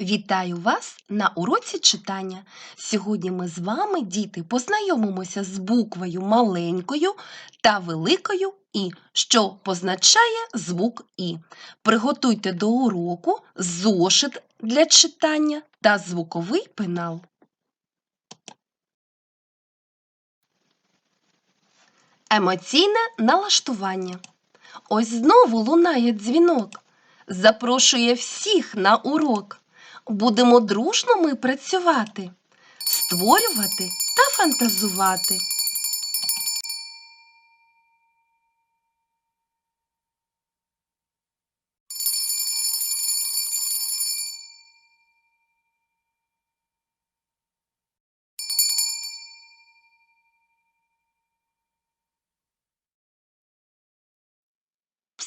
Вітаю вас на уроці читання. Сьогодні ми з вами, діти, познайомимося з буквою маленькою та великою І, що позначає звук І. Приготуйте до уроку зошит для читання та звуковий пенал. Емоційне налаштування. Ось знову лунає дзвінок. Запрошує всіх на урок. Будемо дружно ми працювати, створювати та фантазувати.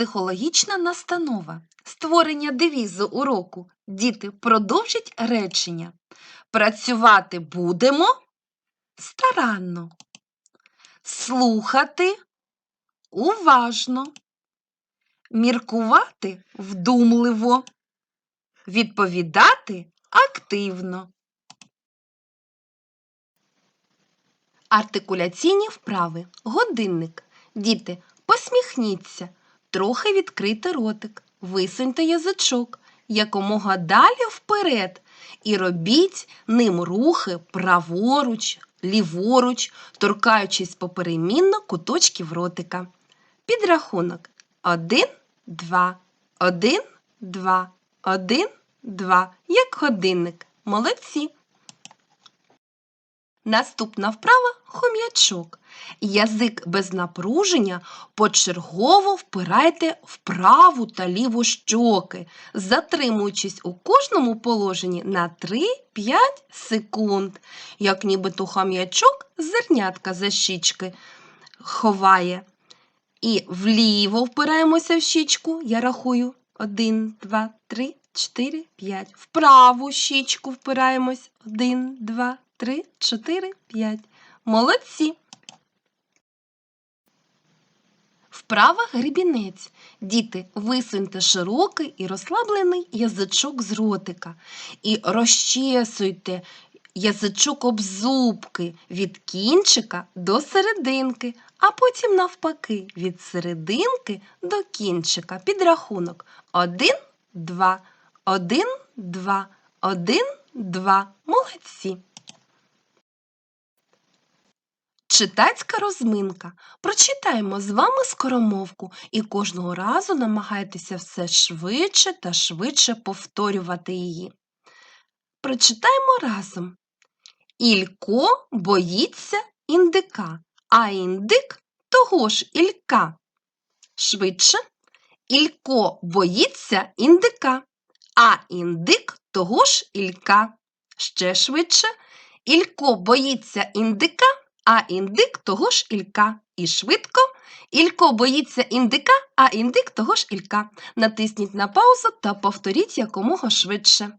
Психологічна настанова. Створення девізу уроку. Діти продовжать речення. Працювати будемо старанно. Слухати уважно. Міркувати вдумливо. Відповідати активно. Артикуляційні вправи. Годинник. Діти, посміхніться. Трохи відкрити ротик, висуньте язичок якомога далі вперед і робіть ним рухи праворуч, ліворуч, торкаючись поперемінно куточків ротика. Підрахунок. Один, два, один, два, один, два. Як годинник. Молодці. Наступна вправа хом'ячок. Язик без напруження почергово впирайте в праву та ліву щоки, затримуючись у кожному положенні на 3-5 секунд, як нібито хом'ячок зернятка за щічки ховає. І вліво впираємося в щічку, я рахую 1, 2, 3, 4, 5. В праву щічку впираємось 1, 2, 3, 4, 5. Молодці. Вправа грібінець. Діти, висуньте широкий і розслаблений язичок з ротика і розчесуйте язичок об зубки від кінчика до серединки, а потім навпаки від серединки до кінчика. Підрахунок. Один, два, один, два, один, два. Молодці. Читацька розминка. Прочитаємо з вами скоромовку і кожного разу намагайтеся все швидше та швидше повторювати її. Прочитаємо разом. Ілько боїться індика, а індик того ж ілька. Швидше. Ілько боїться індика, а індик того ж ілька. Ще швидше. Ілько боїться індика, а індик того ж ілька. І швидко. Ілько боїться індика, а індик того ж ілька. Натисніть на паузу та повторіть якомога швидше.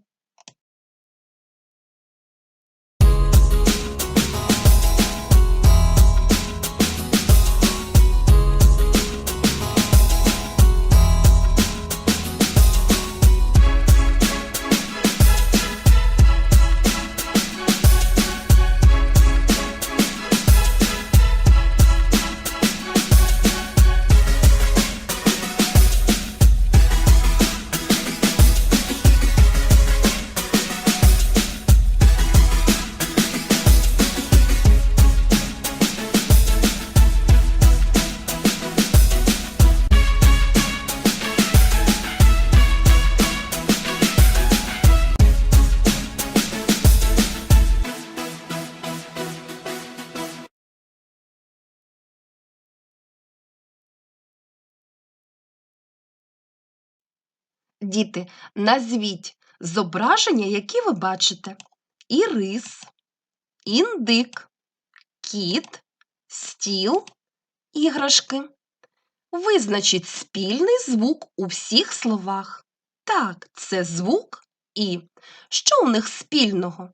Діти, назвіть зображення, які ви бачите. Ірис, індик, кіт, стіл, іграшки. Визначіть спільний звук у всіх словах. Так, це звук І. Що у них спільного?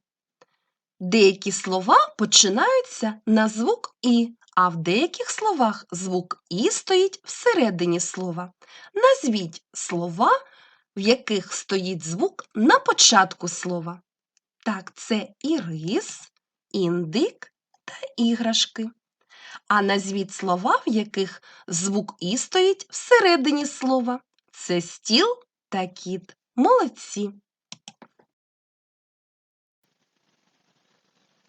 Деякі слова починаються на звук І, а в деяких словах звук І стоїть всередині слова. Назвіть слова в яких стоїть звук на початку слова? Так, це ірис, індик та іграшки. А назвіть слова, в яких звук І стоїть всередині слова. Це стіл та кіт. Молодці.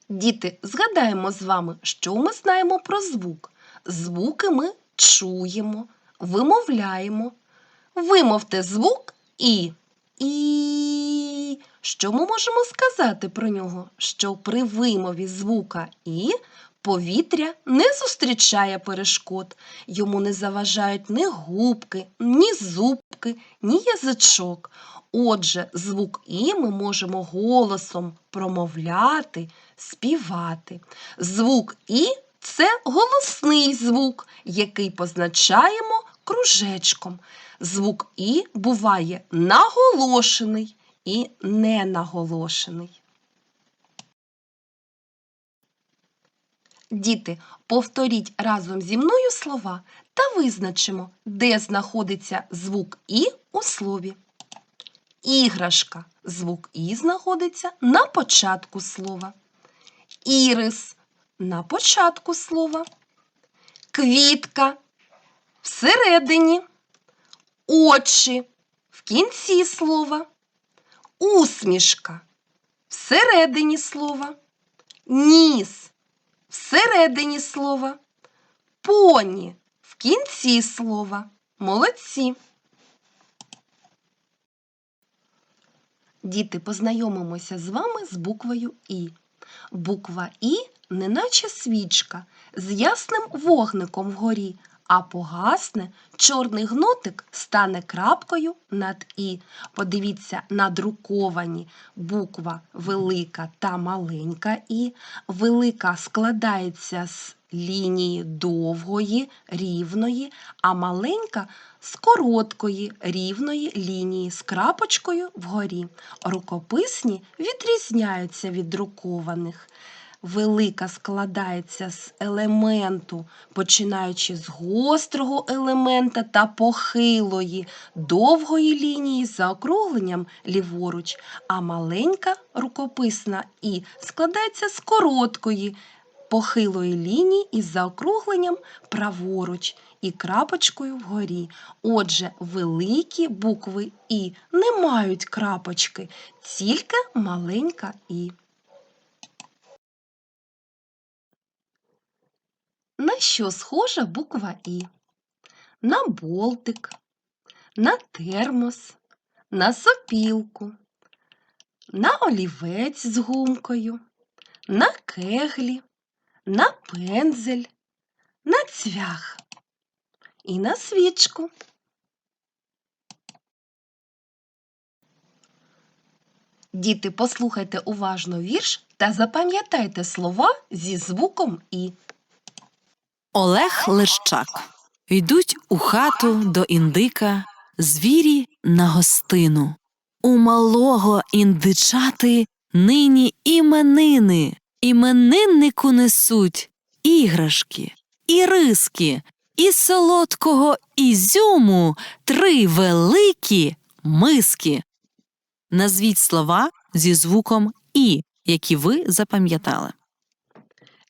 Діти, згадаємо з вами, що ми знаємо про звук. Звуки ми чуємо, вимовляємо. Вимовте звук І. І. Що ми можемо сказати про нього? Що при вимові звука І повітря не зустрічає перешкод. Йому не заважають ні губки, ні зубки, ні язичок. Отже, звук І ми можемо голосом промовляти, співати. Звук І це голосний звук, який позначаємо кружечком. Звук І буває наголошений і ненаголошений. Діти, повторіть разом зі мною слова та визначимо, де знаходиться звук І у слові. Іграшка. Звук І знаходиться на початку слова. Ірис на початку слова. Квітка всередині. Очі в кінці слова. Усмішка всередині слова. Ніс всередині слова. Поні в кінці слова. Молодці. Діти, познайомимося з вами з буквою І. Буква І неначе свічка з ясним вогником вгорі, а погасне чорний гнотик стане крапкою над І. Подивіться, надруковані буква велика та маленька І. Велика складається з лінії довгої, рівної, а маленька з короткої рівної лінії з крапочкою вгорі. Рукописні відрізняються від друкованих. Велика складається з елементу, починаючи з гострого елемента та похилої, довгої лінії з заокругленням ліворуч, а маленька рукописна і складається з короткої, похилої лінії із заокругленням праворуч і крапочкою вгорі. Отже, великі букви І не мають крапочки, тільки маленька І. На що схожа буква І? На болтик, на термос, на сопілку, на олівець з гумкою, на кеглі, на пензель, на цвях і на свічку. Діти, послухайте уважно вірш та запам'ятайте слова зі звуком І. Олег Лещак. Йдуть у хату до індика звірі на гостину. У малого індичати нині іменини. Імениннику несуть іграшки, і риски, і солодкого ізюму три великі миски. Назвіть слова зі звуком І, які ви запам'ятали.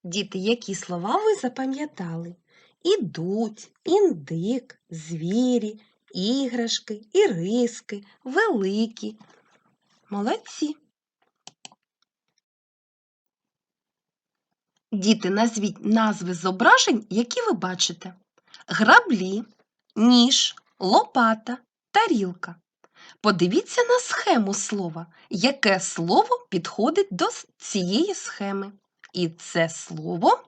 Діти, які слова ви запам'ятали? Ідуть, індик, звірі, іграшки, іриски, великі. Молодці. Діти, назвіть назви зображень, які ви бачите. Граблі, ніж, лопата, тарілка. Подивіться на схему слова, яке слово підходить до цієї схеми. І це слово.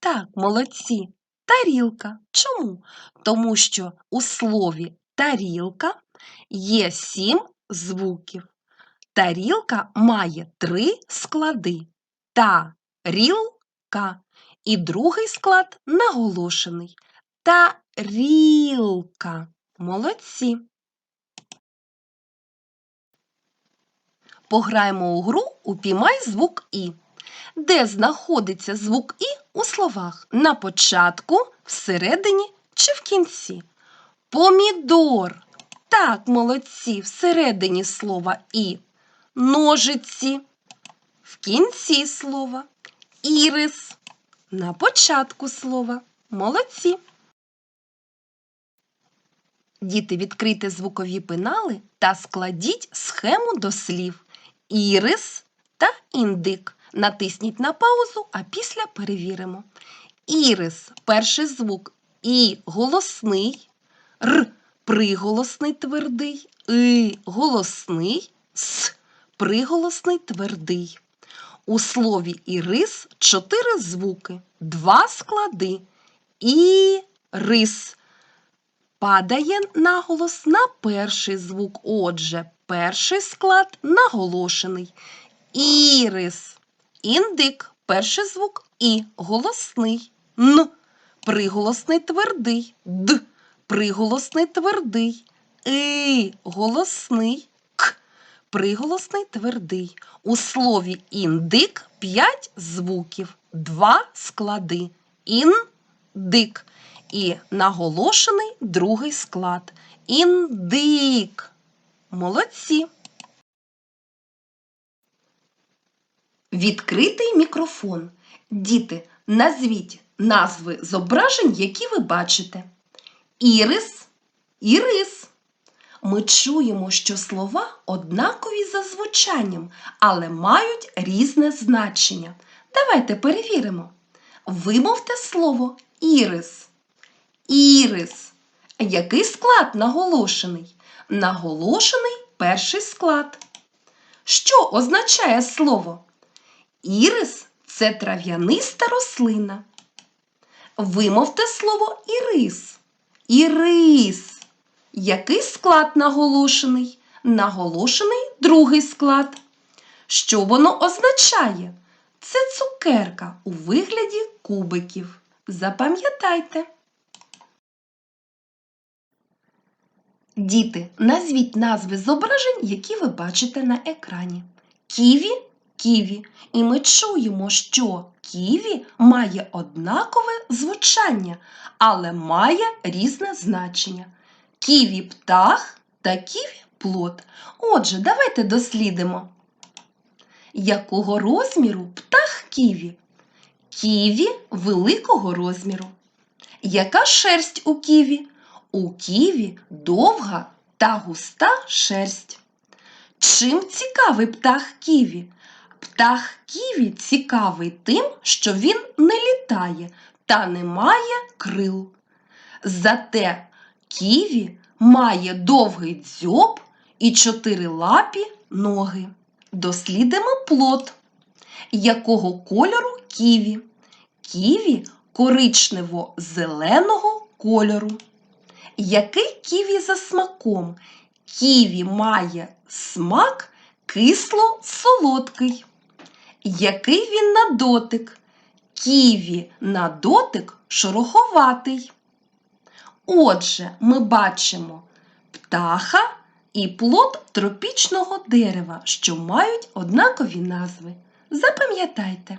Так, молодці. Тарілка. Чому? Тому що у слові тарілка є сім звуків. Тарілка має три склади. Та-ріл-ка. І другий склад наголошений. Тарілка. Молодці. Пограємо у гру «Упіймай звук І». Де знаходиться звук І у словах? На початку, всередині чи в кінці? Помідор Так, молодці, всередині слова і ножиці, в кінці слова ірис, на початку слова. Молодці. Діти, відкрийте звукові пенали та складіть схему до слів ірис та індик. Натисніть на паузу, а після перевіримо. Ірис перший звук і голосний, р приголосний твердий, и голосний, с приголосний твердий. У слові ірис чотири звуки, два склади. І рис падає наголос на перший звук. Отже, перший склад наголошений. Ірис. Індик. Перший звук І. Голосний. Н. Приголосний твердий. Д. Приголосний твердий. И. Голосний. К. Приголосний твердий. У слові індик п'ять звуків, два склади. Індик. І наголошений другий склад. Індик. Молодці. Відкритий мікрофон. Діти, назвіть назви зображень, які ви бачите. Ірис, ірис. Ми чуємо, що слова однакові за звучанням, але мають різне значення. Давайте перевіримо. Вимовте слово ірис. Ірис. Який склад наголошений? Наголошений перший склад. Що означає слово? Ірис це трав'яниста рослина. Вимовте слово ірис. Ірис. Який склад наголошений? Наголошений другий склад. Що воно означає? Це цукерка у вигляді кубиків. Запам'ятайте. Діти, назвіть назви зображень, які ви бачите на екрані. Ківі ківі. І ми чуємо, що ківі має однакове звучання, але має різне значення. Ківі птах та ківі плод. Отже, давайте дослідимо. Якого розміру птах ківі? Ківі великого розміру. Яка шерсть у ківі? У ківі довга та густа шерсть. Чим цікавий птах ківі? Птах ківі цікавий тим, що він не літає та не має крил. Зате ківі має довгий дзьоб і чотирилапі ноги. Дослідимо плод. Якого кольору ківі? Ківі коричнево-зеленого кольору. Який ківі за смаком? Ківі має смак кисло-солодкий. Який він на дотик? Ківі на дотик шороховатий. Отже, ми бачимо птаха і плод тропічного дерева, що мають однакові назви. Запам'ятайте.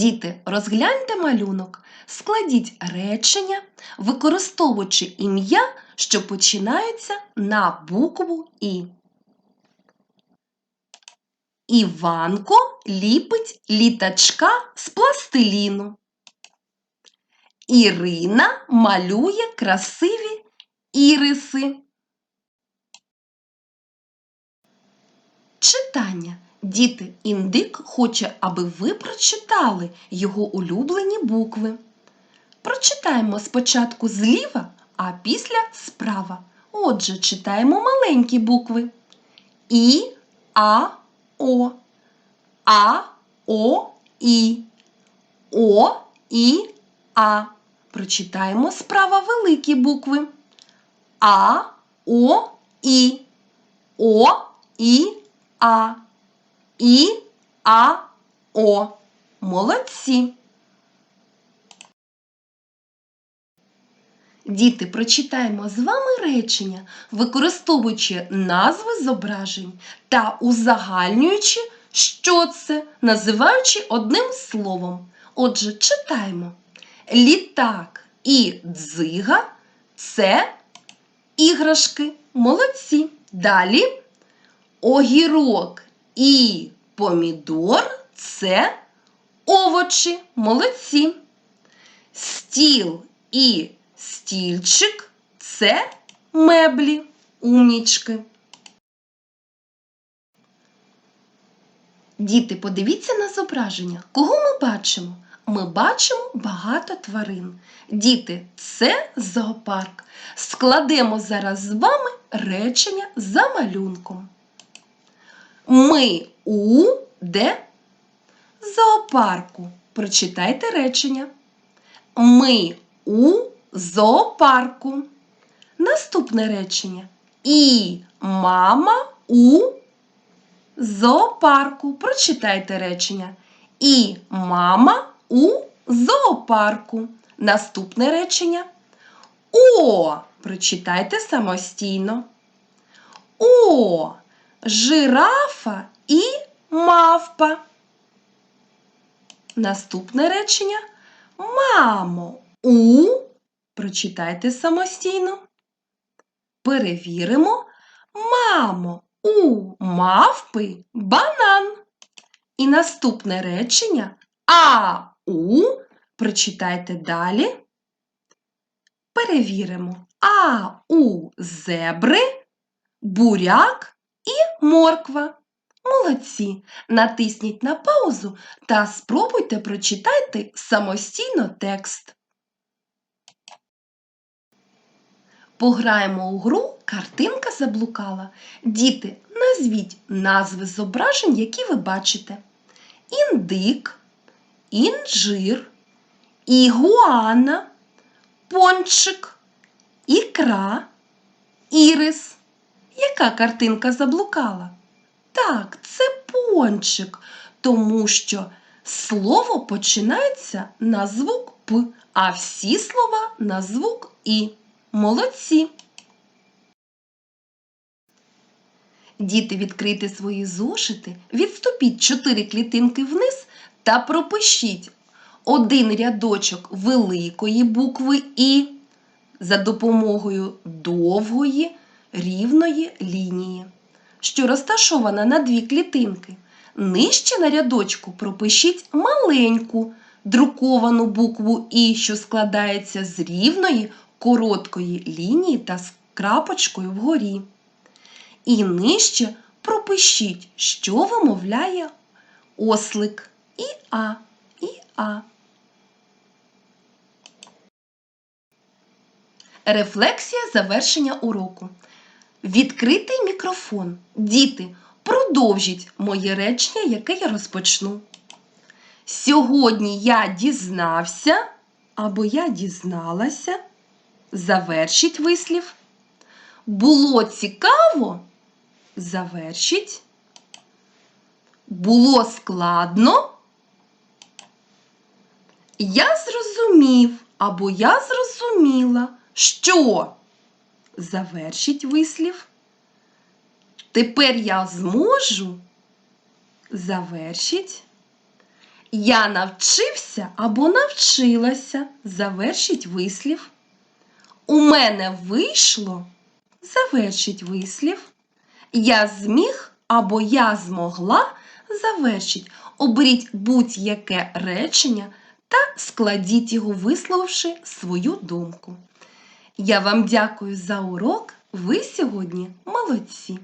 Діти, розгляньте малюнок, складіть речення, використовуючи ім'я, що починаються на букву І. Іванко ліпить літачка з пластиліну. Ірина малює красиві іриси. Читання. Діти, індик хоче, аби ви прочитали його улюблені букви. Прочитаємо спочатку зліва, а після справа. Отже, читаємо маленькі букви. І, А, О. А, О, І. О, І, А. Прочитаємо справа великі букви. А, О, І. О, І, А. І, А, О. Молодці. Діти, прочитаємо з вами речення, використовуючи назви зображень та узагальнюючи, що це, називаючи одним словом. Отже, читаємо. Літак і дзига це іграшки. Молодці. Далі огірок і помідор це овочі. Молодці. Стіл і стільчик це меблі. Умнічки. Діти, подивіться на зображення. Кого ми бачимо? Ми бачимо багато тварин. Діти, це зоопарк. Складемо зараз з вами речення за малюнком. Ми у де? Зоопарку. Прочитайте речення. Ми у зоопарку. Наступне речення. І мама у зоопарку. Прочитайте речення. І мама у зоопарку. Наступне речення. О, прочитайте самостійно. О, жирафа і мавпа. Наступне речення. Мамо, у. Прочитайте самостійно. Перевіримо. Мамо, у мавпи банан. І наступне речення а у. Прочитайте далі. Перевіримо. А у зебри, буряк морква. Молодці! Натисніть на паузу та спробуйте прочитати самостійно текст. Пограємо у гру Картинка заблукала. Діти, назвіть назви зображень, які ви бачите. Індик, інжир, ігуана, пончик, ікра, ірис. Яка картинка заблукала? Так, це пончик, тому що слово починається на звук П, а всі слова на звук І. Молодці! Діти, відкрийте свої зошити, відступіть чотири клітинки вниз та пропишіть один рядочок великої букви І за допомогою довгої рівної лінії, що розташована на дві клітинки. Нижче на рядочку пропишіть маленьку друковану букву І, що складається з рівної короткої лінії та з крапочкою вгорі. І нижче пропишіть, що вимовляє ослик і А, і А. Рефлексія завершення уроку. Відкритий мікрофон. Діти, продовжіть моє речення, яке я розпочну. Сьогодні я дізнався або я дізналася. Завершіть вислів. Було цікаво. Завершіть. Було складно. Я зрозумів або я зрозуміла, що завершіть вислів. Тепер я зможу. Завершіть. Я навчився або навчилася. Завершіть вислів. У мене вийшло. Завершіть вислів. Я зміг або я змогла. Завершіть. Оберіть будь-яке речення та складіть його, висловивши свою думку. Я вам дякую за урок. Ви сьогодні молодці.